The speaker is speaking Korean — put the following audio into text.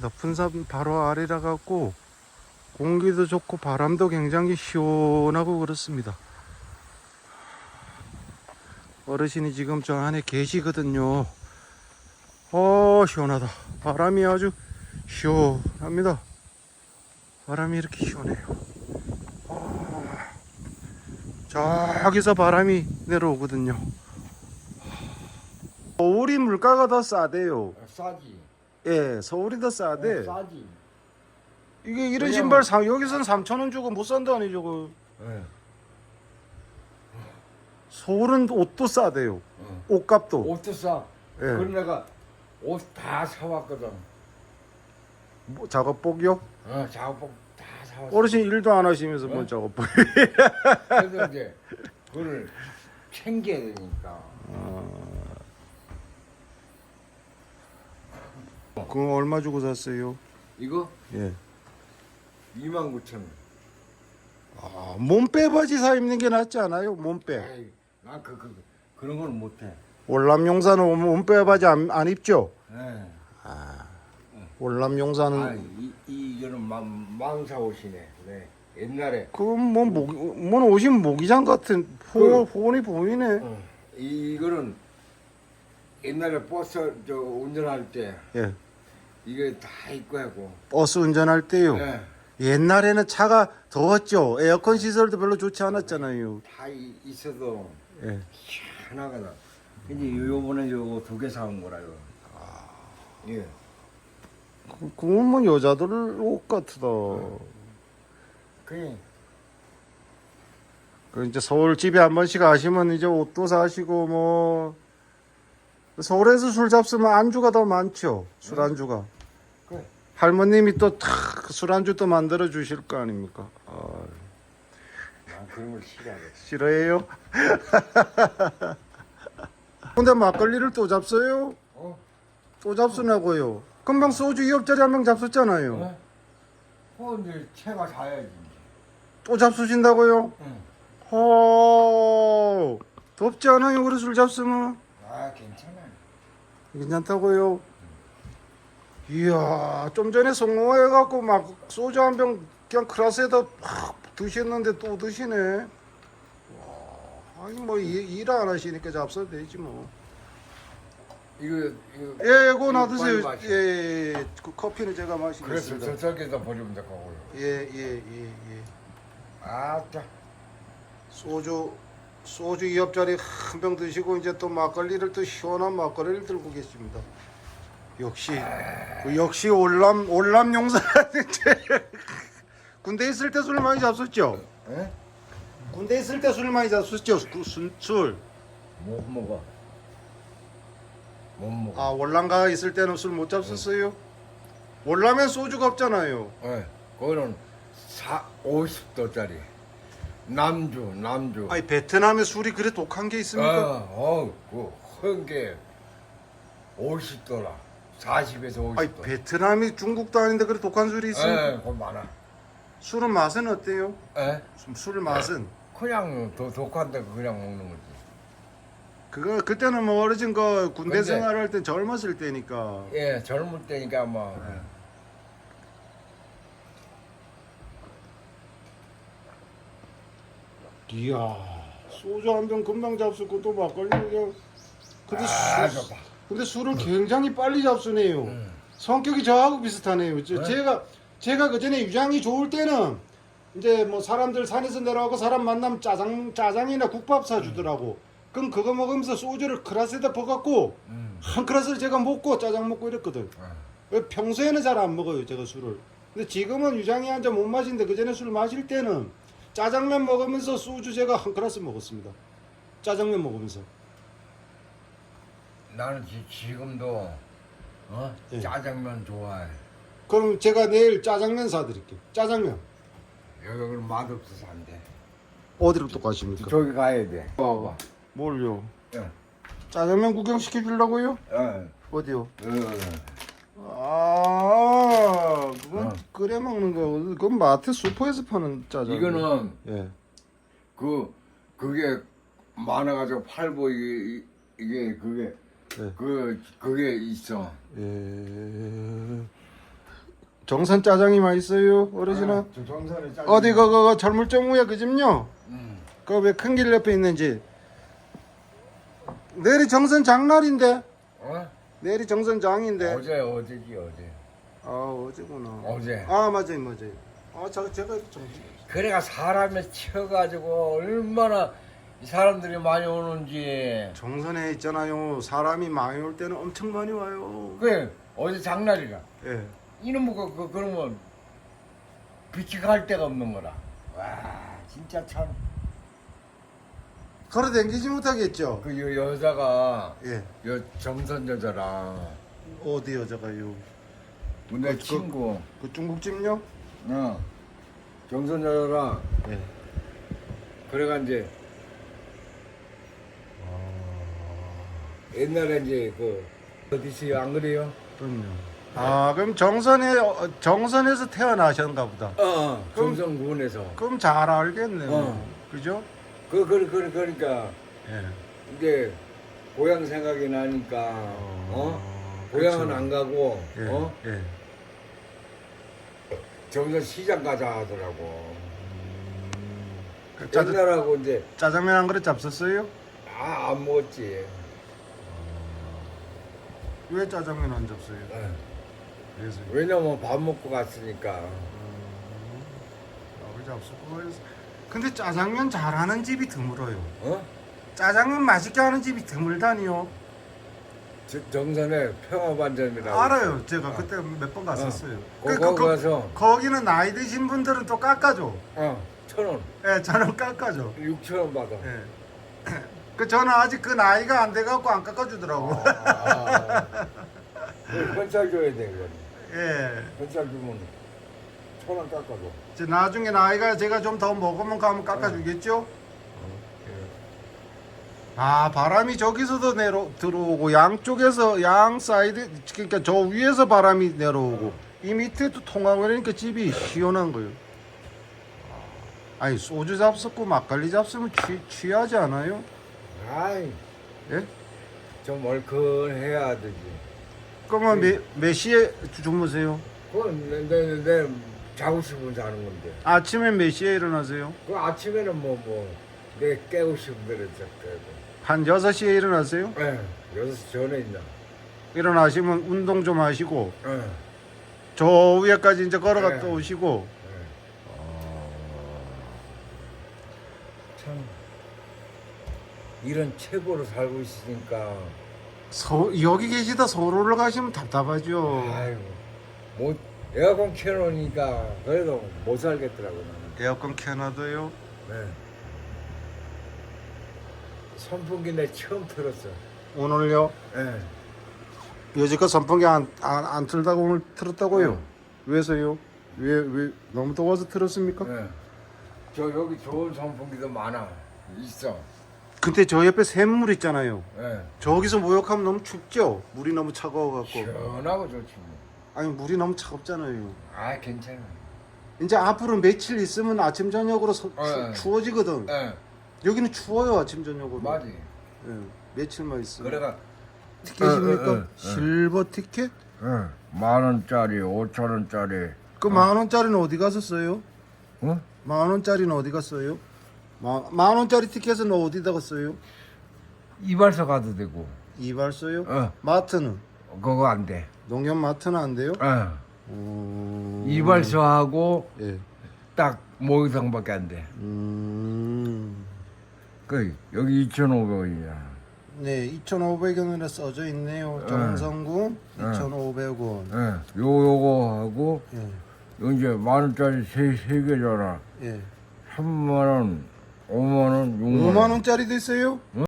높은 산 바로 아래라 갖고 공기도 좋고 바람도 굉장히 시원하고 그렇습니다. 어르신이 지금 저 안에 계시거든요. 어 시원하다. 바람이 아주 시원합니다. 바람이 이렇게 시원해요. 아, 저기서 바람이 내려오거든요. 서울이 물가가 더 싸대요. 싸지. 예, 서울이 더 싸대. 어, 싸지. 이게 이런 신발 사, 여기서는 3천 원 주고 못 산다니 저거. 예. 서울은 옷도 싸대요. 어. 옷값도. 옷도 싸. 예. 그래 내가 옷 다 사왔거든. 뭐, 작업복이요? 어, 작업복 다 사왔어. 어르신 일도 안 하시면서 뭔 어? 작업복? 그래서 이제 그걸 챙겨야 되니까. 그거 얼마 주고 샀어요? 이거 예. 2만 9천 원. 아, 몸빼 바지 사 입는 게 낫지 않아요? 몸빼. 에이, 난그 그, 그런 걸 못해. 월남 용사는 몸빼 바지 안, 안 입죠? 예. 월남 용사는 아, 이 이거는 망, 망사 옷이네. 네. 옛날에 그건 뭐 목, 뭐 옷이 모기장 같은 호, 호원이 보이네. 어, 이거는 옛날에 버스 저 운전할 때 예. 이게 다 입고 하고. 버스 운전할 때요. 예. 옛날에는 차가 더웠죠. 에어컨 시설도 별로 좋지 않았잖아요. 다 이- 있어도 예. 희한하거든. 근데 요- 요번에 요거 두 개 사온 거라요. 예. 그- 그건 뭐 여자들 옷 같다. 그냥 그 이제 서울 집에 한 번씩 가시면 이제 옷도 사시고 뭐 서울에서 술 잡수면 안주가 더 많죠. 술 안주가. 할머님이 또술 안주 또 만들어 주실 거 아닙니까? 아, 난 그런 걸 싫어해. 싫어해요? 근데 막걸리를 또 잡어요? 어? 또 잡수냐고요? 금방 소주 2업짜리 한 명 잡sus잖아요. 어? 어, 이제 채가 사야지. 또 잡수신다고요? 응. 허 덥지 않아요? 그래 술 잡수면 아, 괜찮아. 괜찮다고요? 이야 좀 전에 성공해 갖고 막 소주 한 병 그냥 클라스에다 팍 드셨는데 또 드시네. 와, 아니 뭐 일 안 하시니까 잡숴도 되지 뭐. 이거 이거 예, 예, 이거 놔두세요. 빨리 마셔. 예, 예, 예. 그 커피는 제가 그래서 마시겠습니다. 저쪽에다 버리면 될 거고요. 예, 예, 예, 예. 아따. 소주 소주 2업짜리 한 병 드시고 이제 또 막걸리를 또 시원한 막걸리를 들고 계십니다. 역시 그 역시 올람 올람 용사 군대 있을 때 술 많이 잡섰죠? 예? 군대 있을 때 술 많이 잡섰죠? 그 술, 술. 못 먹어. 못 먹어. 아 월남가 있을 때는 술 못 잡섰어요? 월남엔 소주가 없잖아요. 예. 그거는 사 50도짜리. 남주, 남주. 아니 베트남에 술이 그래 독한 게 있습니까? 어, 어, 그한게 50도라. 40에서 50도. 아니 베트남이 중국도 아닌데 그래 독한 술이 있습니까? 예, 그거 많아. 술은 맛은 어때요? 예? 술 맛은 그냥 더 독한데 그냥 먹는 거지. 그거 그때는 뭐 어르신 그 군대 근데- 생활할 때 젊었을 때니까 예, 젊을 때니까 뭐. 이야 소주 한 병 금방 잡수고 또 막걸리 그냥 근데, 아, 술, 좋다. 근데 술을 굉장히 빨리 잡수네요 음. 성격이 저하고 비슷하네요 저- 네? 제가 제가 그 전에 유장이 좋을 때는 이제 뭐 사람들 산에서 내려가고 사람 만나면 짜장 짜장이나 국밥 사주더라고 그럼 그거 먹으면서 소주를 그라스에다 퍼갖고 음. 한 그라스를 제가 먹고 짜장 먹고 이랬거든 어. 왜 평소에는 잘 안 먹어요 제가 술을 근데 지금은 유장이 한 잔 못 마시는데 그 전에 술 마실 때는 짜장면 먹으면서 소주 제가 한 그라스 먹었습니다 짜장면 먹으면서 나는 지, 지금도 어? 예. 짜장면 좋아해. 그럼 제가 내일 짜장면 사드릴게요 짜장면 여기는 맛없어서 안 돼. 어디로 또 가십니까? 저기 가야 돼. 봐봐. 뭘요? 예. 짜장면 구경 시켜 주려고요? 어. 어디요? 어. 아 그건 어. 끓여 먹는 거 그건 마트 슈퍼에서 파는 짜장면 이거는 예. 그 그게 많아가지고 팔고 이게 이게 그게 네. 그 그게 있어. 예. 정선 짜장이 맛있어요 어르신아 아, 저 정선에 짜증. 어디 그거 그 철물점우야 그 집요 음. 그왜 큰 길 옆에 있는지 내일이 정선 장날인데 어? 내일이 정선 장인데 어제 어제지 어제. 아 어제구나 어제. 아 맞아요 맞아요 아저 제가 좀 그래가 사람이 쳐가지고 얼마나 이 사람들이 많이 오는지. 정선에 있잖아요 사람이 많이 올 때는 엄청 많이 와요 그 어제 장날이라. 예 이놈의 그, 그 그러면 빛이 갈 데가 없는 거라. 와 진짜 참. 걸어 댕기지 못하겠죠 그 여, 여자가 예 여 정선 여자라. 어디 여자가요 내 그- 친구. 그 중국집요 어. 정선 여자라. 예 그래가 이제 옛날에 이제 그 어디서요 안 그래요? 그럼요 아 그럼 정선에 어, 정선에서 태어나셨는가 보다 어, 어. 그럼- 정선군에서. 그럼 잘 알겠네요 어. 그죠 그, 그, 그, 그러니까 예 이제 고향 생각이 나니까 어? 고향은 그쵸. 안 가고 예, 어? 예. 정선 시장 가자 하더라고. 그 짜장, 옛날하고 이제 짜장면 한 그릇 잡섰어요? 아 안 먹었지. 왜 짜장면 안? 어. 그래서 왜냐면 밥 먹고 갔으니까. 밥을 잡수고 그래서 근데 짜장면 잘하는 집이 드물어요 어? 짜장면 맛있게 하는 집이 드물다니요 저- 정선에 평화반점이라고. 알아요 제가 어. 그때 몇 번 갔었어요 거, 그, 거 그, 거, 가서 거기는 나이 드신 분들은 또 깎아줘 어, 천 원, 예 저는 깎아줘 육천 원 받아. 예. 그 저는 아직 그 나이가 안 돼갖고 안 깎아주더라고 아, 현찰 줘야 돼, 이거. 예. 현찰 주면 천 원 깎아줘. 이제 나중에 나이가 제가 좀 더 먹으면 가면 깎아주겠죠? 아 바람이 저기서도 내려 들어오고 양쪽에서 양 사이드 그러니까 저 위에서 바람이 내려오고 이 밑에도 통하고 그러니까 집이 시원한 거예요. 아니 소주 잡숫고 막걸리 잡수면 취, 취하지 않아요? 아이, 예? 좀 얼큰해야 되지. 그러면 몇, 몇 시에 주- 주무세요? 그건 내, 내, 내 자고 싶으면 자는 건데. 아침에 몇 시에 일어나세요? 그 아침에는 뭐, 뭐, 내 깨고 싶은 대로 자고. 한 6시에 일어나세요? 예, 여섯 시 전에 있나. 일어나시면 운동 좀 하시고 예, 저 위에까지 이제 걸어갔다 네. 오시고 예. 참, 이런 최고로 살고 있으니까. 서, 여기 계시다 서울을 가시면 답답하죠. 아이고, 못, 에어컨 켜놓으니까 그래도 못 살겠더라고, 나는. 에어컨 켜놔도요. 네. 선풍기 내 처음 틀었어. 오늘요. 예. 여지껏 선풍기 안, 안, 안 틀다가 오늘 틀었다고요. 네. 왜서요? 왜, 왜, 너무 더워서 틀었습니까? 예. 저 여기 좋은 선풍기도 많아. 있어. 근데 저 옆에 샘물 있잖아요. 예. 저기서 목욕하면 너무 춥죠? 물이 너무 차가워갖고. 시원하고 좋지 뭐. 아니, 물이 너무 차갑잖아요. 아 괜찮아. 이제 앞으로 며칠 있으면 아침, 저녁으로 서, 어, 추, 예. 추워지거든. 예. 여기는 추워요, 아침, 저녁으로. 맞지. 예, 며칠만 있으면. 그래가 티켓입니까? 어, 어, 어, 어. 실버 티켓? 예. 만 원짜리, 오천 원짜리. 그 만 원짜리는 어디 가서 써요? 어? 만 원짜리는 어디 갔어요? 마, 만 원짜리 티켓은 어디다가 써요? 이발소 가도 되고. 이발소요? 어. 마트는? 그거 안 돼. 농협 마트는 안 돼요? 예. 음... 이발소하고 예. 딱 모의상밖에 안 돼. 음... 그 여기 2,500원이야. 네, 2,500원에 써져 있네요. 정성군 네. 2,500원. 예. 요 요거 하고 예. 이제 만 원짜리 세, 세 개잖아. 예. 3만 원, 5만 원, 6만 원. 5만 원짜리도 있어요?